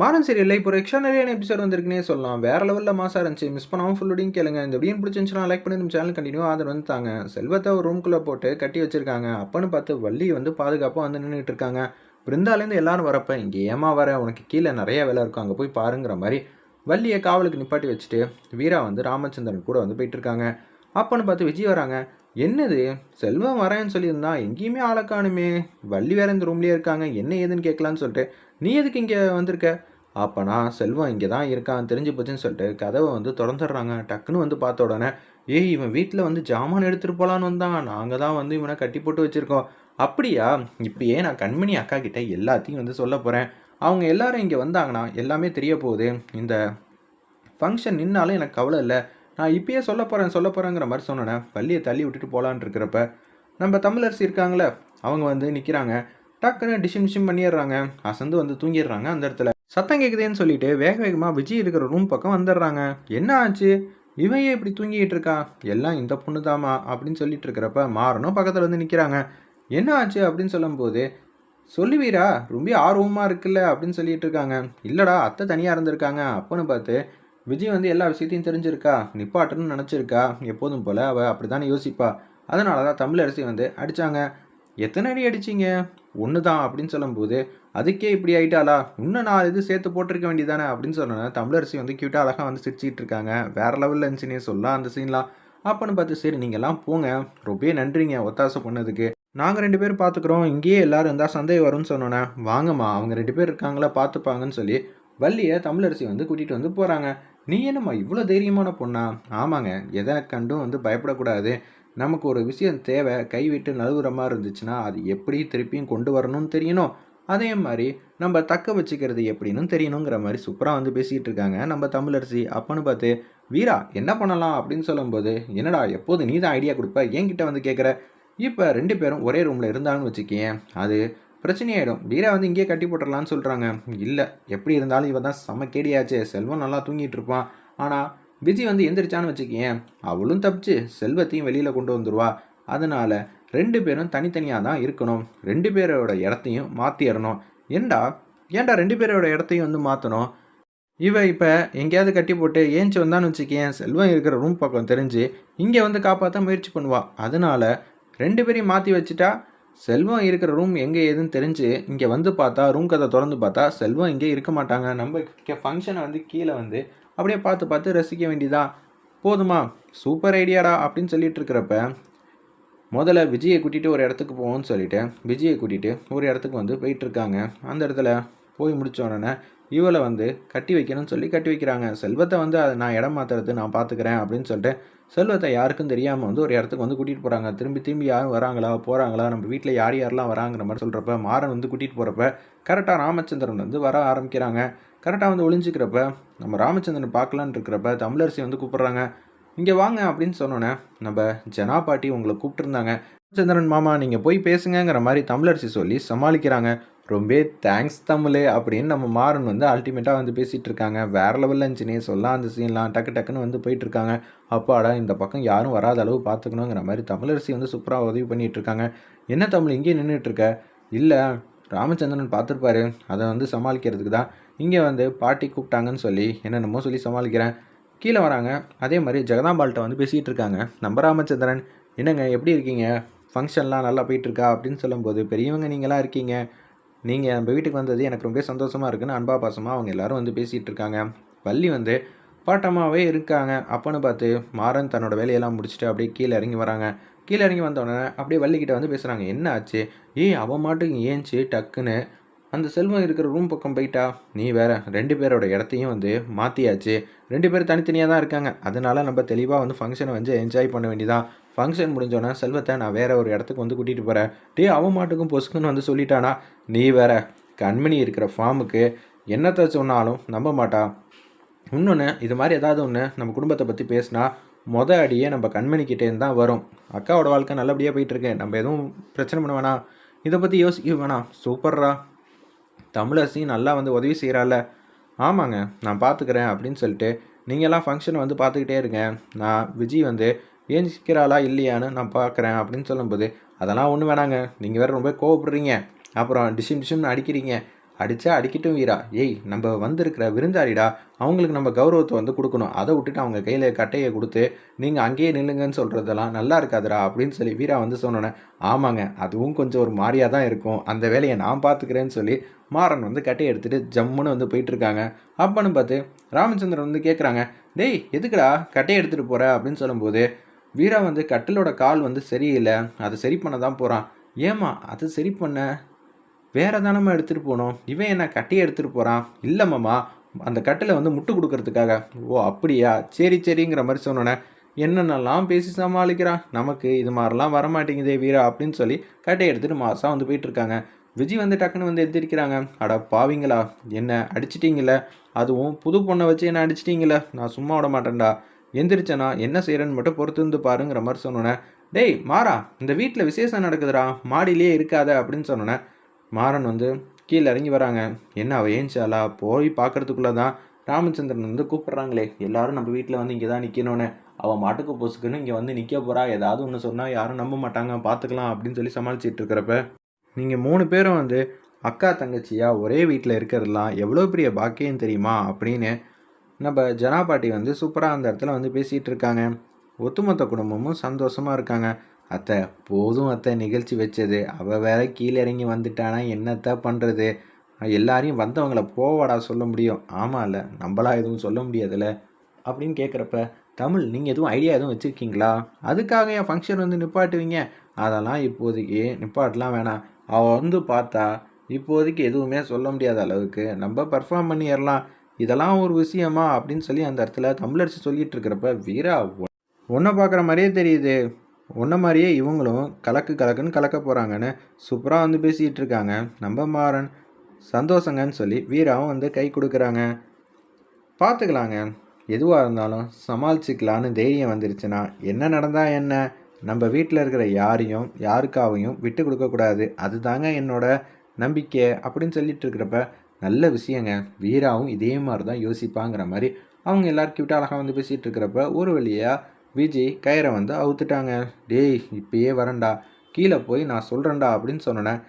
மாறன் சீரியலில் இப்போ ஒரு எக்ஸ்ட்ரானரியான எபிசோட் வந்திருக்குனே சொல்லலாம். வேறு லெவலில் மாசா இருந்துச்சு. மிஸ் பண்ணாமல் ஃபுல்லோடையும் கேளுங்க. இந்த வீடியோ பிடிச்சிருந்துச்சுன்னா லைக் பண்ணி நம்ம சேனல் கண்டினியூ ஆதரவு வந்து தாங்க. செல்வத்தை ஒரு ரூம்குள்ளே போட்டு கட்டி வச்சிருக்காங்க. அப்பன்னு பார்த்து வள்ளி வந்து பாதுகாப்பாக வந்து நின்றுட்டு இருக்காங்க. பிருந்தாலேருந்து எல்லாரும் வரப்போ இங்கே ஏமா வர? உனக்கு கீழே நிறைய வேலை இருக்கும். அங்கே போய் பாருங்கிற மாதிரி வள்ளியை காவலுக்கு நிப்பாட்டி வச்சுட்டு வீரா வந்து ராமச்சந்திரன் கூட வந்து போயிட்டு இருக்காங்க. அப்பன்னு பார்த்து விஜய் வராங்க. என்னது? செல்வம் வரேன்னு சொல்லியிருந்தா எங்கேயுமே ஆளை காணுமே. வள்ளி வேற இந்த ரூம்லேயே இருக்காங்க. என்ன ஏதுன்னு கேட்கலான்னு சொல்லிட்டு நீ எதுக்கு இங்கே வந்திருக்க? அப்போனா செல்வம் இங்கே தான் இருக்கான். தெரிஞ்சு போச்சுன்னு சொல்லிட்டு கதவை வந்து திறந்துடுறாங்க. டக்குன்னு வந்து பார்த்த உடனே ஏய் இவன் வீட்டில் வந்து ஜாமான் எடுத்துகிட்டு போகலான்னு வந்தான். நாங்கள் தான் வந்து இவனை கட்டி போட்டு வச்சுருக்கோம். அப்படியா? இப்படியே நான் கண்மணி அக்கா கிட்டே எல்லாத்தையும் வந்து சொல்ல போகிறேன் அவங்க எல்லாரும் இங்கே வந்தாங்கன்னா எல்லாமே தெரிய போகுது. இந்த ஃபங்க்ஷன் நின்னாலும் எனக்கு கவலை இல்லை. நான் இப்பயே சொல்ல போகிறேன் சொல்ல போகிறேங்கிற மாதிரி சொன்னேன். வள்ளியை தள்ளி விட்டுட்டு போகலான் இருக்கிறப்ப நம்ம தமிழரசி இருக்காங்களே அவங்க வந்து நிற்கிறாங்க டக்குன்னு டிஷிம் டிஷிம் பண்ணிடுறாங்க. அசந்து வந்து தூங்கிடுறாங்க அந்த இடத்துல. சத்தம் கேட்குதேன்னு சொல்லிட்டு வேக வேகமாக விஜய் இருக்கிற ரூம் பக்கம் வந்துடுறாங்க. என்ன ஆச்சு? இவன் இப்படி தூங்கிக்கிட்டு இருக்கா? எல்லாம் இந்த பொண்ணு தாமா அப்படின்னு சொல்லிட்டு இருக்கிறப்ப மாறனும் பக்கத்தில் வந்து நிற்கிறாங்க என்ன ஆச்சு அப்படின்னு சொல்லும்போது சொல்லுவீரா ரொம்ப ஆர்வமாக இருக்குல்ல அப்படின்னு சொல்லிட்டு இருக்காங்க. இல்லைடா அத்தை தனியாக இருந்திருக்காங்க. அப்போன்னு பார்த்து விஜய் வந்து எல்லா விஷயத்தையும் தெரிஞ்சிருக்கா? நிப்பாட்டணும்னு நினச்சிருக்கா? எப்போதும் போல் அவள் அப்படி தானே யோசிப்பா. அதனால தான் தமிழரசி வந்து அடித்தாங்க எத்தனை அடி அடிச்சிங்க? ஒன்று தான் அப்படின்னு சொல்லும்போது அதுக்கே இப்படி ஆயிட்டாளா? இன்னும் நான் இது சேர்த்து போட்டிருக்க வேண்டியதானே அப்படின்னு சொன்னேன் தமிழரசி வந்து க்யூட்டாக அழகாக வந்து சிரிச்சிக்கிட்டு இருக்காங்க. வேறு லெவலில் இருந்துச்சுன்னே சொல்லலாம் அந்த சீன்லாம் அப்போன்னு பார்த்து சரி நீங்கள்லாம் போங்க. ரொம்பவே நன்றிங்க ஒத்தாசை பண்ணதுக்கு. நாங்கள் ரெண்டு பேரும் பார்த்துக்குறோம் இங்கேயே எல்லாரும் இருந்தால் சந்தேகம் வரும்னு சொன்னோன்னே வாங்கம்மா அவங்க ரெண்டு பேர் இருக்காங்களா பார்த்துப்பாங்கன்னு சொல்லி வள்ளியை தமிழரசி வந்து கூட்டிகிட்டு வந்து போகிறாங்க நீ என்னம்மா இவ்வளோ தைரியமான பொண்ணா? ஆமாங்க. எதை கண்டும் வந்து பயப்படக்கூடாது. நமக்கு ஒரு விஷயம் தேவை. கைவிட்டு நழுவுற மாதிரி இருந்துச்சுன்னா அது எப்படி திருப்பியும் கொண்டு வரணும்னு தெரியணும். அதே மாதிரி நம்ம தக்க வச்சுக்கிறது எப்படின்னு தெரியணுங்கிற மாதிரி சூப்பராக வந்து பேசிகிட்டு இருக்காங்க நம்ம தமிழரசி. அப்பன்னு பார்த்து வீரா என்ன பண்ணலாம்? அப்படின்னு சொல்லும்போது என்னடா எப்போது நீ தான் ஐடியா கொடுப்ப என்கிட்ட வந்து கேட்குற இப்போ ரெண்டு பேரும் ஒரே ரூமில் இருந்தாங்கன்னு வச்சுக்கேன் அது பிரச்சனையாயிடும். வீரா வந்து இங்கேயே கட்டி போட்டுடலான்னு சொல்கிறாங்க இல்லை எப்படி இருந்தாலும் இவன் தான் செம்ம கேடியாச்சு. செல்வம் நல்லா தூங்கிட்டு இருப்பான். ஆனால் விஜய் வந்து எந்திரிச்சான்னு வச்சுக்கேன் அவளும் தப்பிச்சு செல்வத்தையும் வெளியில் கொண்டு வந்துடுவா அதனால் ரெண்டு பேரும் தனித்தனியாக தான் இருக்கணும். ரெண்டு பேரோட இடத்தையும் மாற்றிடணும் ஏண்டா? ஏன்டா ரெண்டு பேரோட இடத்தையும் வந்து மாற்றணும் இவன் இப்போ எங்கேயாவது கட்டி போட்டு ஏஞ்சி வந்தான்னு வச்சுக்கேன் செல்வம் இருக்கிற ரூம் பக்கம் தெரிஞ்சு இங்கே வந்து காப்பாற்ற முயற்சி பண்ணுவாள் அதனால் ரெண்டு பேரையும் மாற்றி வச்சுட்டா செல்வம் இருக்கிற ரூம் எங்கே ஏதுன்னு தெரிஞ்சு இங்கே வந்து பார்த்தா ரூம் கதை திறந்து பார்த்தா செல்வம் இங்கே இருக்க மாட்டாங்க. நம்ம ஃபங்க்ஷனை வந்து கீழே வந்து அப்படியே பார்த்து பார்த்து ரசிக்க வேண்டியதா? போதுமா? சூப்பர் ஐடியாடா அப்படின்னு சொல்லிட்டு இருக்கிறப்ப முதல்ல விஜயை கூட்டிகிட்டு ஒரு இடத்துக்கு போவோம்னு சொல்லிட்டு விஜயை கூட்டிகிட்டு ஒரு இடத்துக்கு வந்து போயிட்டுருக்காங்க அந்த இடத்துல போய் முடித்த உடனே இவளை வந்து கட்டி வைக்கணும்னு சொல்லி கட்டி வைக்கிறாங்க. செல்வத்தை வந்து அதை நான் இடம் மாற்றுறது நான் பார்த்துக்கிறேன் அப்படின்னு சொல்லிட்டு செல்வத்தை யாருக்கும் தெரியாமல் வந்து ஒரு இடத்துக்கு வந்து கூட்டிகிட்டு போகிறாங்க திரும்பி திரும்பி யாரும் வராங்களா போகிறாங்களா நம்ம வீட்டில் யார் யாரெல்லாம் வராங்கிற மாதிரி சொல்கிறப்ப மாறன் வந்து கூட்டிகிட்டு போகிறப்ப கரெக்டாக ராமச்சந்திரன் வந்து வர ஆரம்பிக்கிறாங்க. கரெக்டாக வந்து ஒளிஞ்சிக்கிறப்ப நம்ம ராமச்சந்திரன் பார்க்கலான் இருக்கிறப்ப தமிழரசி வந்து கூப்பிட்றாங்க. இங்கே வாங்க அப்படின்னு சொன்னோன்னே நம்ம ஜனா பாட்டி உங்களை கூப்பிட்டுருந்தாங்க. ராமச்சந்திரன் மாமா நீங்கள் போய் பேசுங்கங்கிற மாதிரி தமிழரசி சொல்லி சமாளிக்கிறாங்க. ரொம்ப தேங்க்ஸ் தமிழ் அப்படின்னு நம்ம மாறன் வந்து அல்டிமேட்டாக வந்து பேசிகிட்டு இருக்காங்க. வேறு லெவலில் இருந்துச்சுனே சொல்லலாம் அந்த சீன்லாம் டக்கு டக்குன்னு வந்து போயிட்டுருக்காங்க அப்பாடா இந்த பக்கம் யாரும் வராத அளவு பார்த்துக்கணுங்கிற மாதிரி தமிழரசி வந்து சூப்பராக உதவி பண்ணிகிட்டு இருக்காங்க. என்ன தமிழ் இங்கேயே நின்றுட்டு இருக்க? இல்லை ராமச்சந்திரன் பார்த்துருப்பாரு அதை வந்து சமாளிக்கிறதுக்கு தான். இங்கே வந்து பாட்டி கூப்பிட்டாங்கன்னு சொல்லி என்னென்னமோ சொல்லி சமாளிக்கிறேன். கீழே வராங்க. அதே மாதிரி ஜெகதாம்பால்கிட்ட வந்து பேசிகிட்டு இருக்காங்க. நம்ம ராமச்சந்திரன் என்னங்க எப்படி இருக்கீங்க? ஃபங்க்ஷன்லாம் நல்லா போயிட்டுருக்கா அப்படின்னு சொல்லும்போது பெரியவங்க நீங்களாம் இருக்கீங்க? நீங்கள் நம்ம வீட்டுக்கு வந்தது எனக்கு ரொம்ப சந்தோஷமாக இருக்குன்னு அன்பா பாசமாக அவங்க எல்லோரும் வந்து பேசிகிட்டு இருக்காங்க. வள்ளி வந்து பாட்டமாகவே இருக்காங்க. அப்போன்னு பார்த்து மாறன் தன்னோட வேலையெல்லாம் முடிச்சுட்டு அப்படியே கீழே இறங்கி வராங்க. கீழே இறங்கி வந்தோடனே அப்படியே வள்ளிக்கிட்ட வந்து பேசுகிறாங்க என்ன ஆச்சு? ஏய் அவன் மாட்டுக்கு ஏஞ்சி டக்குன்னு அந்த செல்வம் இருக்கிற ரூம் பக்கம் போயிட்டா? நீ வேற ரெண்டு பேரோட இடத்தையும் வந்து மாற்றியாச்சு ரெண்டு பேரும் தனித்தனியாக தான் இருக்காங்க. அதனால நம்ம தெளிவாக வந்து ஃபங்க்ஷனை வந்து என்ஜாய் பண்ண வேண்டியதான் ஃபங்க்ஷன் முடிஞ்சோன்னா செல்வத்தை நான் வேறு ஒரு இடத்துக்கு வந்து கூட்டிகிட்டு போகிறேன் டே அவன் மாட்டுக்கும் பொசுக்குன்னு வந்து சொல்லிட்டானா? நீ வேற கண்மணி இருக்கிற ஃபார்முக்கு என்னத்தை சொன்னாலும் நம்ப மாட்டா. இன்னொன்று இது மாதிரி ஏதாவது ஒன்று நம்ம குடும்பத்தை பற்றி பேசினா மொத அடியே நம்ம கண்மணிக்கிட்டேருந்து தான் வரும். அக்காவோட வாழ்க்கை நல்லபடியாக போயிட்டுருக்கு. நம்ம எதுவும் பிரச்சனை பண்ண வேணாம். இதை பற்றி யோசிக்க வேணாம். சூப்பர்ரா. தமிழரசி நல்லா வந்து உதவி செய்கிறாள் ஆமாங்க நான் பார்த்துக்கிறேன் அப்படின்னு சொல்லிட்டு நீங்கள்லாம் ஃபங்க்ஷன் வந்து பார்த்துக்கிட்டே இருங்க. நான் விஜய் வந்து ஏஞ்சிக்கிறாளா இல்லையான்னு நான் பார்க்குறேன் அப்படின்னு சொல்லும்போது அதெல்லாம் ஒன்றும் வேணாங்க. நீங்கள் வேறு ரொம்ப கோவப்படுறீங்க. அப்புறம் டிஷிம் டிஷிம்னு அடிக்கிறீங்க. அடித்தா அடிக்கட்டும் வீரா. ஏய் நம்ம வந்திருக்கிற விருந்தாளிடா அவங்களுக்கு நம்ம கௌரவத்தை வந்து கொடுக்கணும். அதை விட்டுட்டு அவங்க கையில் கட்டையை கொடுத்து நீங்கள் அங்கேயே நில்லுங்கன்னு சொல்கிறதெல்லாம் நல்லா இருக்காதுடா அப்படின்னு சொல்லி வீரா வந்து சொன்னோன்னே ஆமாங்க அதுவும் கொஞ்சம் ஒரு மாதிரியாக தான் இருக்கும். அந்த வேலையை நான் பார்த்துக்கிறேன்னு சொல்லி மாறன் வந்து கட்டையை எடுத்துகிட்டு ஜம்முன்னு வந்து போயிட்டுருக்காங்க. அப்பன்னு பார்த்து ராமச்சந்திரன் வந்து கேட்குறாங்க டேய் எதுக்குடா கட்டையை எடுத்துகிட்டு போகிற அப்படின்னு சொல்லும்போது வீரா வந்து கட்டிலோட கால் வந்து சரியில்லை அதை சரி பண்ண தான் போகிறான் ஏம்மா அது சரி பண்ண? வேற தானம்மா எடுத்துகிட்டு போகணும் இவன் என்ன கட்டையை எடுத்துகிட்டு போகிறான் இல்லைம்மாம்மா அந்த கட்டில் வந்து முட்டு கொடுக்கறதுக்காக. ஓ அப்படியா? சரி சரிங்கிற மாதிரி சொன்னோன்னே என்னென்னலாம் பேசி சமாளிக்கிறான்? நமக்கு இது மாதிரிலாம் வரமாட்டேங்குதே வீரா அப்படின்னு சொல்லி கட்டையை எடுத்துகிட்டு மாதம் வந்து போயிட்டுருக்காங்க. விஜய் வந்து டக்குன்னு வந்து எழுதிருக்கிறாங்க அட பாவிங்களா? என்ன அடிச்சிட்டீங்களே அதுவும் புது பொண்ணை வச்சு என்ன அடிச்சிட்டீங்களே நான் சும்மா விட மாட்டேன்டா. எந்திரிச்சனா என்ன செய்கிறேன்னு மட்டும் பொறுத்து இருந்து பாருங்கிற மாதிரி சொன்னோன்னே டேய் மாறா இந்த வீட்டில் விசேஷம் நடக்குதுடா மாடியிலே இருக்காத அப்படின்னு சொன்னோன்னே மாறன் வந்து கீழே இறங்கி வராங்க. என்ன அவள் ஏஞ்சாலா போய் பார்க்கறதுக்குள்ளே தான் ராமச்சந்திரன் வந்து கூப்பிட்றாங்களே எல்லாரும் நம்ம வீட்டில் வந்து இங்கே தான் நிற்கணும்னு அவள் மாட்டுக்கு பொசுக்குன்னு இங்கே வந்து நிற்க போகிறா ஏதாவது ஒன்று சொன்னால் யாரும் நம்ப மாட்டாங்க பார்த்துக்கலாம் அப்படின்னு சொல்லி சமாளிச்சிட்டு இருக்கிறப்ப நீங்கள் மூணு பேரும் வந்து அக்கா தங்கச்சியாக ஒரே வீட்டில் இருக்கிறதுலாம் எவ்வளோ பெரிய பாக்கியம் தெரியுமா? அப்படின்னு நம்ம ஜனா பாட்டி வந்து சூப்பராக அந்த இடத்துல வந்து பேசிகிட்டு இருக்காங்க. ஒத்துமொத்த குடும்பமும் சந்தோஷமாக இருக்காங்க. அத்தை போதும் அத்தை நிகழ்ச்சி வச்சது. அவள் வேற கீழே இறங்கி வந்துட்டானா என்னத்தை பண்ணுறது எல்லாரையும் வந்தவங்கள போவாடா சொல்ல முடியும். ஆமாம் இல்லை நம்மளா எதுவும் சொல்ல முடியாதுல்ல? அப்படின்னு கேட்குறப்ப தமிழ் நீங்கள் எதுவும் ஐடியா எதுவும் வச்சுருக்கீங்களா? அதுக்காக என் ஃபங்க்ஷன் வந்து நிப்பாட்டுவீங்க. அதெல்லாம் இப்போதைக்கு நிப்பாட்டலாம் வேணாம். அவள் வந்து பார்த்தா இப்போதைக்கு எதுவுமே சொல்ல முடியாத அளவுக்கு நம்ம பர்ஃபார்ம் பண்ணிடலாம். இதெல்லாம் ஒரு விஷயமா? அப்படின்னு சொல்லி அந்த இடத்துல தமிழரசி சொல்லிட்டு இருக்கிறப்ப வீரா ஒன்றை பார்க்குற மாதிரியே தெரியுது. ஒன்றை மாதிரியே இவங்களும் கலக்கு கலக்குன்னு கலக்க போகிறாங்கன்னு சூப்பராக வந்து பேசிகிட்டு இருக்காங்க. நம்ம மாறன் சந்தோஷங்கன்னு சொல்லி வீராவும் வந்து கை கொடுக்குறாங்க. பார்த்துக்கலாங்க எதுவாக இருந்தாலும் சமாளிச்சுக்கலான்னு தைரியம் வந்துருச்சுன்னா என்ன நடந்தால் என்ன? நம்ம வீட்டில் இருக்கிற யாரையும் யாருக்காவையும் விட்டு கொடுக்கக்கூடாது அதுதாங்க என்னோட நம்பிக்கை. அப்படின்னு சொல்லிட்டு இருக்கிறப்ப நல்ல விஷயங்க. வீராவும் இதே மாதிரி தான் யோசிப்பாங்கிற மாதிரி அவங்க எல்லாருக்கிட்ட அழகாக வந்து பேசிகிட்டு இருக்கிறப்ப ஒரு வழியாக விஜய் கயிறை வந்து அவுத்துட்டாங்க. டேய் இப்பயே வரேன்டா. கீழே போய் நான் சொல்கிறேன்டா அப்படின்னு சொன்னேன்